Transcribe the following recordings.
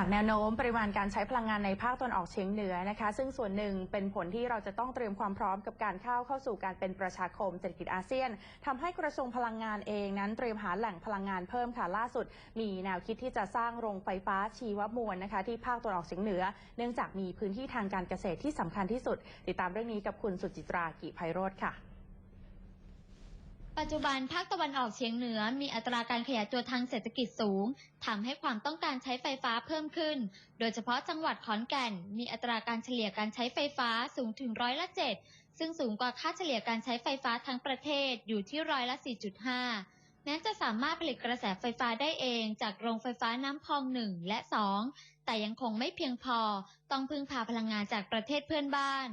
จากแนวโน้มปริมาณการใช้พลังงานในภาคตะวันออกเฉียงเหนือนะคะ ซึ่งส่วนหนึ่งเป็นผลที่เราจะต้องเตรียมความพร้อมกับการเข้าเข้าสู่การเป็นประชาคมเศรษฐกิจอาเซียนทำให้กระทรวงพลังงานเองนั้นเตรียมหาแหล่งพลังงานเพิ่มค่ะล่าสุด มีแนวคิดที่จะสร้างโรงไฟฟ้าชีวมวลนะคะที่ภาคตะวันออกเฉียงเหนือ เนื่องจากมีพื้นที่ทางการเกษตรที่สำคัญที่สุด ติดตามเรื่องนี้กับคุณสุจิตรากิไพโรธค่ะ ปัจจุบันภาคตะวันออกเฉียงเหนือมีอัตราการขยายตัวทางเศรษฐกิจสูงทำให้ความต้องการใช้ไฟฟ้าเพิ่มขึ้น โดยเฉพาะจังหวัดขอนแก่น มีอัตราการเฉลี่ยการใช้ไฟฟ้าสูงถึงร้อยละเจ็ดซึ่งสูงกว่าค่าเฉลี่ยการใช้ไฟฟ้าทั้งประเทศอยู่ที่ร้อยละ 4.5 แม้จะสามารถผลิตกระแสไฟฟ้าได้เองจากโรงไฟฟ้าน้ำพองหนึ่งและ2แต่ยังคงไม่เพียงพอ ต้องพึ่งพาพลังงานจากประเทศเพื่อนบ้าน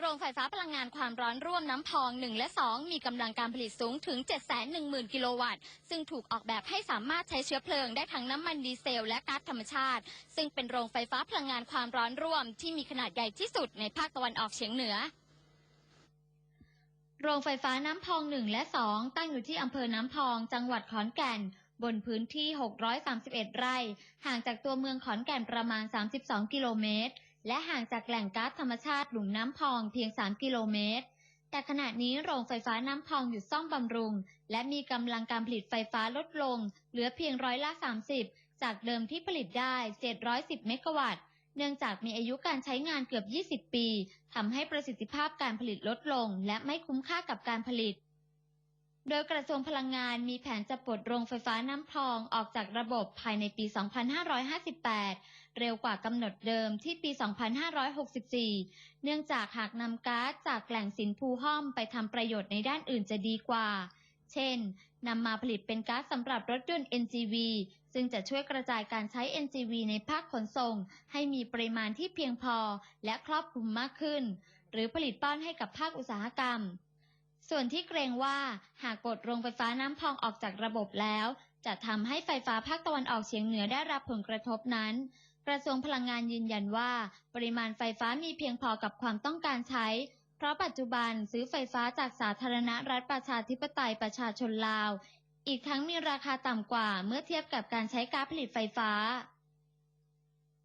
โรงไฟฟ้าพลังงานความร้อนร่วมน้ำพอง 1 และ 2 มีกำลังการผลิตสูงถึง 710,000 กิโลวัตต์ ซึ่งถูกออกแบบให้สามารถใช้เชื้อเพลิงได้ทั้งน้ำมันดีเซลและก๊าซธรรมชาติ ซึ่งเป็นโรงไฟฟ้าพลังงานความร้อนร่วม ที่มีขนาดใหญ่ที่สุดในภาคตะวันออกเฉียงเหนือโรงไฟฟ้าน้ำพอง1และ2ตั้งอยู่ที่อำเภอน้ำพอง จังหวัดขอนแก่น บนพื้นที่ 631 ไร่ ห่างจากตัวเมืองขอนแก่นประมาณ 32 กิโลเมตร และห่างจากแหล่งก๊าซธรรมชาติหลุมน้ำพองเพียง 3 กิโลเมตร แต่ขณะนี้โรงไฟฟ้าน้ำพองหยุดซ่อมบำรุง และมีกำลังการผลิตไฟฟ้าลดลง เหลือเพียงร้อยละ 30 จากเดิมที่ผลิตได้ 710 เมกะวัตต์ เนื่องจากมีอายุการใช้งานเกือบ 20 ปีทำให้ประสิทธิภาพการผลิตลดลง และไม่คุ้มค่ากับการผลิต โดยกระทรวงพลังงานมีแผนจะปลดโรงไฟฟ้าน้ำพองออกจากระบบภายในปี 2558 เร็วกว่ากำหนดเดิมที่ปี 2564 เนื่องจากหากนำก๊าซจากแหล่งสินภูห้อมไปทำประโยชน์ในด้านอื่นจะดีกว่า เช่น นำมาผลิตเป็นก๊าซสำหรับรถยนต์ NGV ซึ่งจะช่วยกระจายการใช้ NGV ในภาคขนส่ง ให้มีปริมาณที่เพียงพอและครอบคลุมมากขึ้น หรือผลิตป้อนให้กับภาคอุตสาหกรรม ส่วนที่เกรงว่าหากกดโรงไฟฟ้าน้ำพองออกจากระบบแล้ว จะทำให้ไฟฟ้าภาคตะวันออกเฉียงเหนือได้รับผลกระทบนั้น กระทรวงพลังงานยืนยันว่า ปริมาณไฟฟ้ามีเพียงพอกับความต้องการใช้ เพราะปัจจุบันซื้อไฟฟ้าจากสาธารณรัฐประชาธิปไตยประชาชนลาว อีกทั้งมีราคาต่ำกว่าเมื่อเทียบกับการใช้ก๊าซผลิตไฟฟ้า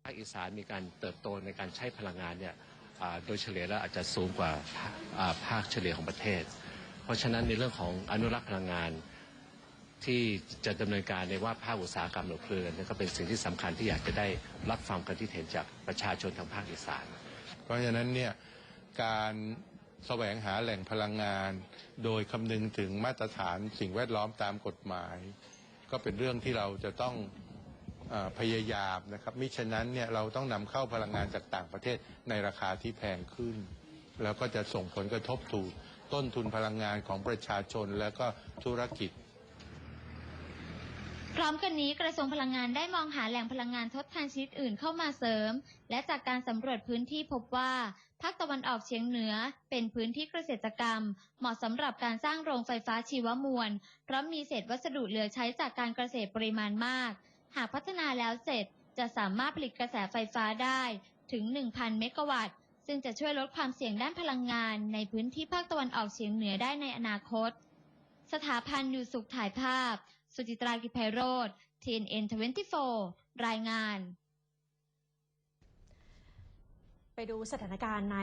ภาคอีสานมีการเติบโตในการใช้พลังงานเนี่ยอ่าโดยเฉลี่ยแล้วอาจจะสูงกว่าอ่าภาคเฉลี่ยของประเทศ เพราะฉะนั้นในเรื่องของอนุรักษ์พลังงาน ที่จะดำเนินการในว่าภาคอุตสาหกรรมหรือเพลินนี่ก็เป็นสิ่งที่สำคัญที่อยากจะได้รับฟังความคิดเห็นจากประชาชนทางภาคอีสาน เพราะฉะนั้นเนี่ยการแสวงหาแหล่งพลังงาน โดยคำนึงถึงมาตรฐานสิ่งแวดล้อมตามกฎหมาย ก็เป็นเรื่องที่เราจะต้องออพยายามนะครับมิฉะนั้นเนี่ยเราต้องนำเข้าพลังงานจากต่างประเทศในราคาที่แพงขึ้น แล้วก็จะส่งผลกระทบถูกต้นทุนพลังงานของประชาชนและก็ธุรกิจ พร้อมกันนี้กระทรวงพลังงานได้มองหาแหล่งพลังงานทดแทนชนิดอื่นเข้ามาเสริม และจากการสำรวจพื้นที่พบว่าภาคตะวันออกเฉียงเหนือ เป็นพื้นที่เกษตรกรรม เหมาะสำหรับการสร้างโรงไฟฟ้าชีวมวล เพราะมีเศษวัสดุเหลือใช้จากการเกษตรปริมาณมาก หากพัฒนาแล้วเสร็จจะสามารถผลิตกระแสไฟฟ้าได้ถึง 1,000 เมกะวัตต์ ซึ่งจะช่วยลดความเสี่ยงด้านพลังงานในพื้นที่ภาคตะวันออกเฉียงเหนือได้ในอนาคต สถาพันธ์อยู่สุขถ่ายภาพ สุจิตรากิไพโรธ TNN 24 รายงาน ไปดูสถานการณ์ใน